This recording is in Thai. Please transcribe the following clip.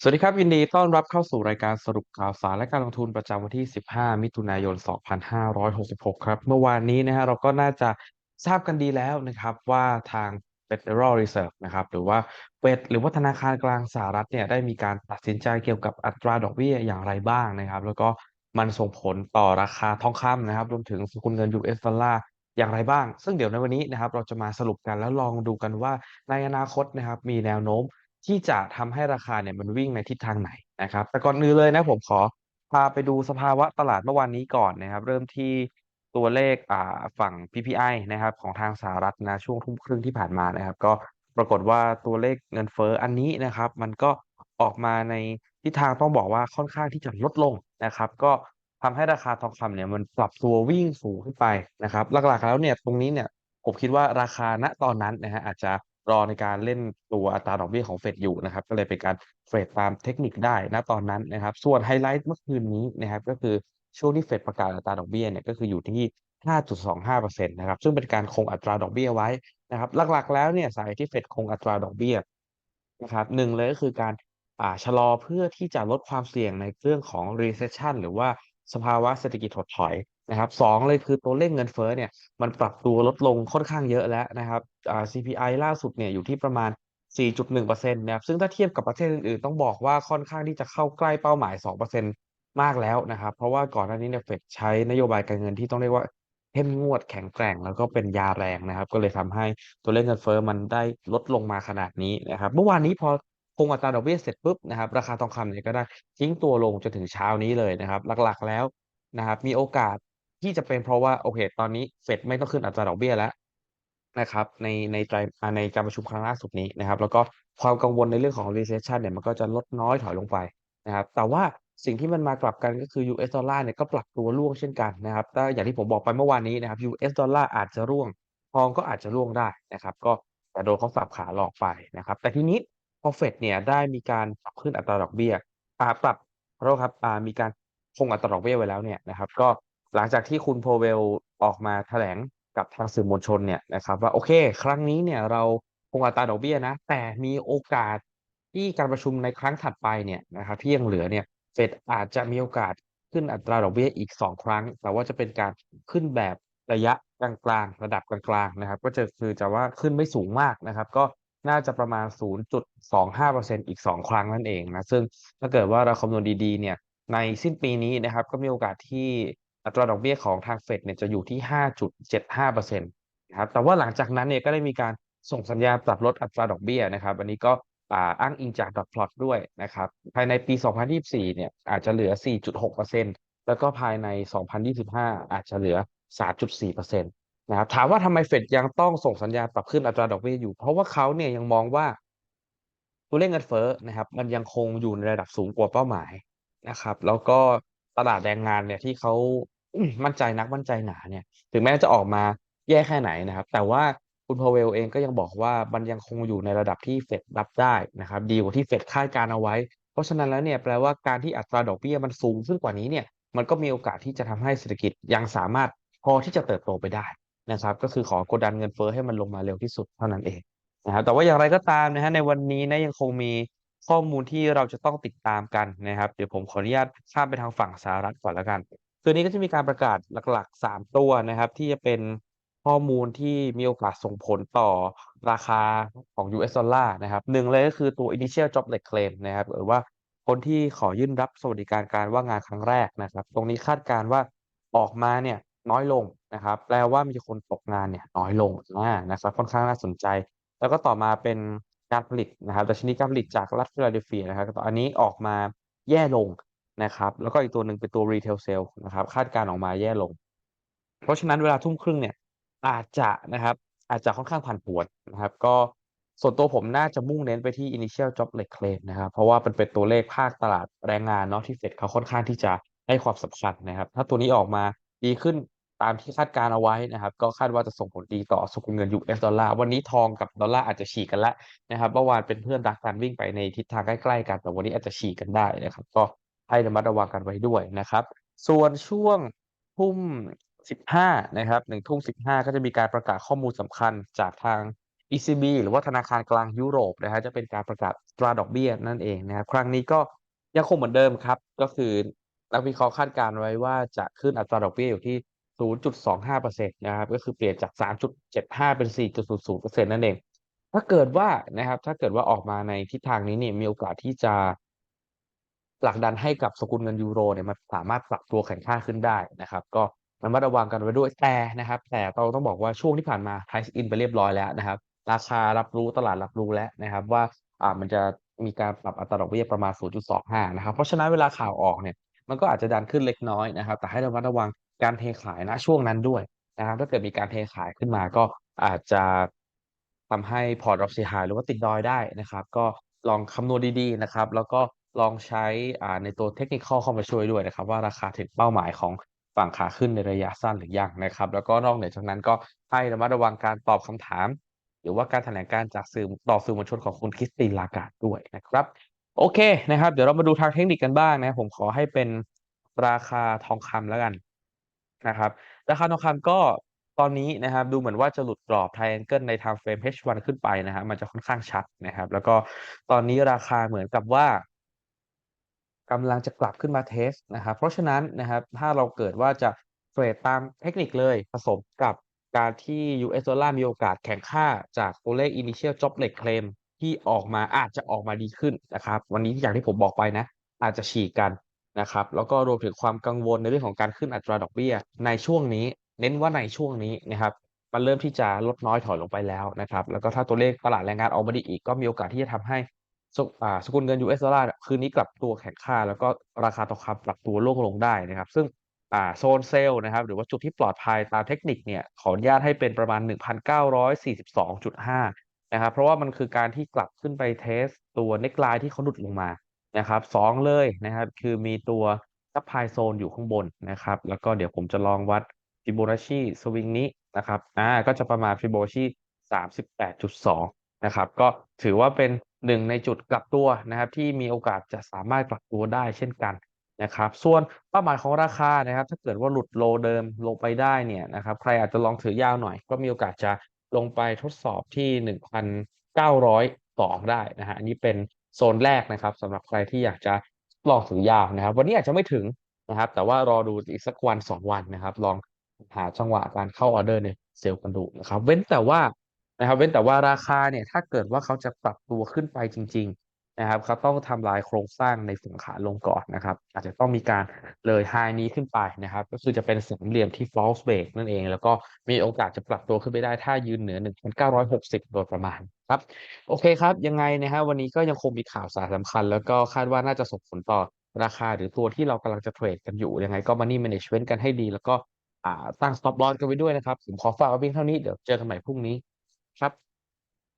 สวัสดีครับ ยินดีต้อนรับเข้าสู่รายการสรุปข่าวสารและการลงทุนประจำวันที่ 15 มิถุนายน 2566 ครับ เมื่อวานนี้นะฮะเราก็น่าจะทราบกันดีแล้วนะครับว่าทาง Federal Reserve นะครับหรือว่าเฟดหรือว่าธนาคารกลางสหรัฐเนี่ยได้มีการตัดสินใจเกี่ยวกับอัตราดอกเบี้ยอย่างไรบ้างนะครับ แล้วก็มันส่งผลต่อราคาทองคำนะครับ รวมถึงสกุลเงิน US ดอลลาร์อย่างไรบ้าง ซึ่งเดี๋ยวในวันนี้นะครับเราจะมาสรุปกันแล้วลองดูกันว่าในอนาคตนะครับมีแนวโน้ม ที่จะทำให้ราคาเนี่ยมันวิ่งในทิศทางไหนนะครับ แต่ก่อนอื่นเลยนะผมขอพาไปดูสภาวะตลาดเมื่อวานนี้ก่อนนะครับ เริ่มที่ตัวเลขอ่าฝั่ง PPI นะครับ ของทางสหรัฐนะช่วงทุ่มครึ่งที่ผ่านมานะครับ ก็ปรากฏว่าตัวเลขเงินเฟ้ออันนี้นะครับ มันก็ออกมาในทิศทางต้องบอกว่าค่อนข้างที่จะลดลงนะครับ ก็ทำให้ราคาทองคำเนี่ยมันปรับตัววิ่งสูงขึ้นไปนะครับ หลักๆแล้วเนี่ยตรงนี้เนี่ยผมคิดว่าราคาณตอนนั้นนะฮะอาจจะ รอในการเล่นตัวอัตราดอกเบี้ยของเฟดอยู่นะครับ ก็เลยเป็นการเทรดตามเทคนิคได้ณตอนนั้นนะครับ ส่วนไฮไลท์เมื่อคืนนี้นะครับ ก็คือช่วงที่เฟดประกาศอัตราดอกเบี้ยเนี่ยก็คืออยู่ที่ 5.25%นะครับ ซึ่งเป็นการคงอัตราดอกเบี้ยไว้นะครับ หลักๆ แล้วเนี่ยสาเหตุที่เฟดคงอัตราดอกเบี้ยนะครับหนึ่งเลยก็คือการอ่าชะลอเพื่อที่จะลดความเสี่ยงในเรื่องของ recession หรือว่าสภาวะเศรษฐกิจถดถอย นะครับสองเลยคือตัวเลขเงินเฟ้อเนี่ยมันปรับตัวลดลงค่อนข้างเยอะแล้วนะครับอ่า CPI ล่าสุดเนี่ยอยู่ที่ประมาณ 4.1%นะครับซึ่งถ้าเทียบกับประเทศอื่นๆ ต้องบอกว่าค่อนข้างที่จะเข้าใกล้เป้าหมาย 2%มากแล้วนะครับ เพราะว่าก่อนหน้านี้เนี่ยเฟดใช้นโยบายการเงินที่ต้องเรียกว่าเข้มงวดแข็งแกร่งแล้วก็เป็นยาแรงนะครับ ก็เลยทำให้ตัวเลขเงินเฟ้อมันได้ลดลงมาขนาดนี้นะครับ เมื่อวานนี้พอคงอัตราดอกเบี้ยเสร็จปุ๊บนะครับราคาทองคำเนี่ยก็ได้ทิ้งตัวลงจนถึงเช้านี้เลยนะครับ หลักๆแล้วนะครับมีโอกาส ที่จะเป็นเพราะว่าโอเคตอนนี้เฟดไม่ต้องขึ้นอัตราดอกเบี้ยแล้วนะครับในในไตรในการประชุมครั้งล่าสุดนี้นะครับ แล้วก็ความกังวลในเรื่องของ recession เนี่ยมันก็จะลดน้อยถอยลงไปนะครับ แต่ว่าสิ่งที่มันมากลับกันก็คือ US ดอลลาร์เนี่ยก็ปรับตัวร่วงเช่นกันนะครับถ้าอย่างที่ผมบอกไปเมื่อวานนี้นะครับ US ดอลลาร์อาจจะร่วงทองก็อาจจะร่วงได้นะครับ ก็แต่โดนเขาสับขาหลอกไปนะครับ แต่ทีนี้พอเฟดเนี่ยได้มีการปรับขึ้นอัตราดอกเบี้ยปรับขอโทษครับมีการคงอัตราดอกเบี้ยไว้แล้วเนี่ยนะครับ ก็ หลังจากที่คุณโพเวลออกมาแถลงกับทางสื่อมวลชนเนี่ยนะครับ ว่าโอเค ครั้งนี้เนี่ยเราคงอัตราดอกเบี้ยนะ แต่มีโอกาสที่การประชุมในครั้งถัดไปเนี่ยนะครับที่ยังเหลือเนี่ยเฟดอาจจะมีโอกาสขึ้นอัตราดอกเบี้ยอีก 2 ครั้ง แต่ว่าจะเป็นการขึ้นแบบระยะกลางๆ ระดับกลางๆนะครับ ก็จะคือจะว่าขึ้นไม่สูงมากนะครับ ก็น่าจะประมาณ 0.25%อีก 2 ครั้งนั่นเองนะ ซึ่งถ้าเกิดว่าเราคำนวณดีๆ เนี่ย ในสิ้นปีนี้นะครับ ก็มีโอกาสที่ อัตราดอกเบี้ยของทางเฟดเนี่ยจะอยู่ที่ 5.75%นะครับแต่ว่าหลังจากนั้นเนี่ยก็ได้มีการส่งสัญญาปรับลดอัตราดอกเบี้ยนะครับ อันนี้ก็อ้างอิงจากดอทพลอตด้วยนะครับภายในปี 2024 เนี่ยอาจจะเหลือ 4.6%แล้วก็ภายใน 2025 อาจจะเหลือ 3.4%นะครับถามว่าทำไมเฟดยังต้องส่งสัญญาปรับขึ้นอัตราดอกเบี้ยอยู่ เพราะว่าเขาเนี่ยยังมองว่าตัวเลขเงินเฟ้อนะครับมันยังคงอยู่ในระดับสูงกว่าเป้าหมายนะครับ แล้วก็ตลาดแรงงานเนี่ยที่เขา มั่นใจนักมั่นใจหนาเนี่ย ถึงแม้จะออกมาแย่แค่ไหนนะครับ แต่ว่าคุณพาเวลเองก็ยังบอกว่ามันยังคงอยู่ในระดับที่เฟดรับได้นะครับ ดีกว่าที่เฟดคาดการเอาไว้ เพราะฉะนั้นแล้วเนี่ยแปลว่าการที่อัตราดอกเบี้ยมันสูงขึ้นกว่านี้เนี่ยมันก็มีโอกาสที่จะทำให้เศรษฐกิจยังสามารถพอที่จะเติบโตไปได้นะครับ ก็คือขอกดดันเงินเฟ้อให้มันลงมาเร็วที่สุดเท่านั้นเองนะครับแต่ว่าอย่างไรก็ตามนะฮะในวันนี้นะยังคงมีข้อมูลที่เราจะต้องติดตามกันนะครับ เดี๋ยวผมขออนุญาตข้ามไปทางฝั่งสหรัฐก่อนแล้วกัน ตัวนี้ก็จะมีการประกาศหลักๆ 3 ตัวนะครับ ที่จะเป็นข้อมูลที่มีโอกาสส่งผลต่อราคาของ US ดอลลาร์นะครับหนึ่งเลยก็คือตัว initial jobless claim นะครับหรือว่าคนที่ขอยื่นรับสวัสดิการการว่างงานครั้งแรกนะครับ ตรงนี้คาดการณ์ว่าออกมาเนี่ยน้อยลงนะครับ แปลว่ามีคนตกงานเนี่ยน้อยลงนะครับค่อนข้างน่าสนใจ แล้วก็ต่อมาเป็นการผลิตนะครับดัชนีการผลิตจากรัฐฟิลาเดลเฟียนะครับก็อันนี้ออกมาแย่ลง นะครับ แล้วก็อีกตัวหนึ่งเป็นตัว retail sale นะครับ คาดการณ์ออกมาแย่ลง เพราะฉะนั้นเวลาทุ่มครึ่งเนี่ย อาจจะนะครับ อาจจะค่อนข้างผันผวนนะครับ ก็ส่วนตัวผมน่าจะมุ่งเน้นไปที่ initial jobless claim นะครับ เพราะว่ามันเป็นตัวเลขภาคตลาดแรงงานเนาะที่เฟดเขาค่อนข้างที่จะให้ความสำคัญนะครับ ถ้าตัวนี้ออกมาดีขึ้นตามที่คาดการณ์เอาไว้นะครับ ก็คาดว่าจะส่งผลดีต่อสกุลเงิน US ดอลลาร์วันนี้ทองกับดอลลาร์อาจจะฉีกกันล้วนะครับเมื่อวานเป็นเพื่อนรักกันวิ่งไปในทิศทางใกล้ๆกัน แต่วันนี้อาจจะฉีกกันได้นะครับ ก็ ให้ระมัดระวังกันไว้ด้วยนะครับ ส่วนช่วงทุ่ม 15 นะครับหนึ่งทุ่ม 15 ก็จะมีการประกาศข้อมูลสำคัญจากทาง ECB หรือว่าธนาคารกลางยุโรปนะครับจะเป็นการประกาศตราดอกเบี้ยนั่นเองนะครับ ครั้งนี้ก็ยังคงเหมือนเดิมครับ ก็คือนักวิเคราะห์คาดการณ์ไว้ว่าจะขึ้นอัตราดอกเบี้ยอยู่ที่ 0.25%นะครับ ก็คือเปลี่ยนจาก 3.75 เป็น 4.00%นั่นเอง ถ้าเกิดว่านะครับ ถ้าเกิดว่าออกมาในทิศทางนี้เนี่ยมีโอกาสที่จะ ผลักดันให้กับสกุลเงินยูโรเนี่ยมันสามารถปรับตัวแข็งค่าขึ้นได้นะครับ ก็ระมัดระวังกันไว้ด้วยแต่นะครับ แต่เราต้องบอกว่าช่วงที่ผ่านมา price in ไปเรียบร้อยแล้วนะครับ ราคารับรู้ตลาดรับรู้แล้วนะครับ ว่าอ่ามันจะมีการปรับอัตราดอกเบี้ยประมาณ 0.25 นะครับ เพราะฉะนั้นเวลาข่าวออกเนี่ยมันก็อาจจะดันขึ้นเล็กน้อยนะครับ แต่ให้ระมัดระวังการเทขายณช่วงนั้นด้วยนะครับ ถ้าเกิดมีการเทขายขึ้นมาก็อาจจะทำให้พอร์ตเราเสียหายหรือว่าติดดอยได้นะครับ ก็ลองคำนวณดีๆนะครับ แล้วก็ ลองใช้ในตัวเทคนิคเข้ามาช่วยด้วยนะครับ ว่าราคาถึงเป้าหมายของฝั่งขาขึ้นในระยะสั้นหรือยังนะครับ แล้วก็นอกเหนือจากนั้นก็ให้ระมัดระวังการตอบคำถาม หรือว่าการแถลงการจากสื่อต่อสื่อมวลชนของคุณคริสตินลากาดด้วยนะครับ โอเคนะครับ เดี๋ยวเรามาดูทางเทคนิคกันบ้างนะผมขอให้เป็นราคาทองคำแล้วกันนะครับ ราคาทองคำก็ตอนนี้นะครับดูเหมือนว่าจะหลุดกรอบ Triangle ใน Time Frame H1 ขึ้นไปนะครับมันจะค่อนข้างชัดนะครับ แล้วก็ตอนนี้ราคาเหมือนกับว่า กำลังจะกลับขึ้นมาเทสนะครับ เพราะฉะนั้นนะครับถ้าเราเกิดว่าจะเทรดตามเทคนิคเลยผสมกับการที่ US ดอลลาร์มีโอกาสแข็งค่าจากตัวเลข Initial Joblet Claim ที่ออกมาอาจจะออกมาดีขึ้นนะครับ วันนี้อย่างที่ผมบอกไปนะ อาจจะฉีกกันนะครับ แล้วก็รวมถึงความกังวลในเรื่องของการขึ้นอัตราดอกเบี้ย ในช่วงนี้ เน้นว่าในช่วงนี้นะครับมันเริ่มที่จะลดน้อยถอยลงไปแล้วนะครับ แล้วก็ถ้าตัวเลขตลาดแรงงานออกมาดีอีกก็มีโอกาสที่จะทำให้ สสกุลเงิน US ดอลลาร์คืนนี้กลับตัวแข็งค่า แล้วก็ราคาทองคำปรับตัวร่วงลงได้นะครับ ซึ่งโซนเซลล์นะครับ หรือว่าจุดที่ปลอดภัยตามเทคนิคเนี่ย ขออนุญาตให้เป็นประมาณ 1,942.5 นะครับ เพราะว่ามันคือการที่กลับขึ้นไปเทสตัว neckline ที่เขาหลุดลงมานะครับสองเลยนะครับ คือมีตัว supply zone อยู่ข้างบนนะครับ แล้วก็เดี๋ยวผมจะลองวัด Fibonacci สวิงนี้นะครับอ่าก็จะประมาณ Fibonacci 38.2 นะครับ ก็ถือว่าเป็น หนึ่งในจุดกลับตัวนะครับที่มีโอกาสจะสามารถกลับตัวได้เช่นกันนะครับส่วนเป้าหมายของราคานะครับ ถ้าเกิดว่าหลุดโลเดิมลงไปได้เนี่ยนะครับใครอาจจะลองถือยาวหน่อย ก็มีโอกาสจะลงไปทดสอบที่ 1,902 ได้นะฮะอันนี้เป็นโซนแรกนะครับสำหรับใครที่อยากจะลองถือยาวนะครับ วันนี้อาจจะไม่ถึงนะครับ แต่ว่ารอดูอีกสักวันสองวันนะครับ ลองหาจังหวะการเข้าออเดอร์ในเซลล์กันดูนะครับ เว้นแต่ว่า นะครับ เว้นแต่ว่าราคาเนี่ยถ้าเกิดว่าเขาจะปรับตัวขึ้นไปจริง ๆ นะครับเขาต้องทำลายโครงสร้างในฝั่งขาลงก่อนนะครับ อาจจะต้องมีการเลยไฮนี้ขึ้นไปนะครับ ก็คือจะเป็นสามเหลี่ยมที่ false break นั่นเอง แล้วก็มีโอกาสจะปรับตัวขึ้นไปได้ถ้ายืนเหนือ 1,960 โดยประมาณครับ โอเคครับ ยังไงนะครับวันนี้ก็ยังคงมีข่าวสารสำคัญ แล้วก็คาดว่าน่าจะส่งผลต่อราคาหรือตัวที่เรากำลังจะเทรดกันอยู่ยังไงก็ money management กันให้ดี แล้วก็อ่าตั้ง stop loss กันไว้ด้วยนะครับผมขอฝากไว้เพียงเท่านี้เดี๋ยวเจอกันใหม่พรุ่งนี้ ครับ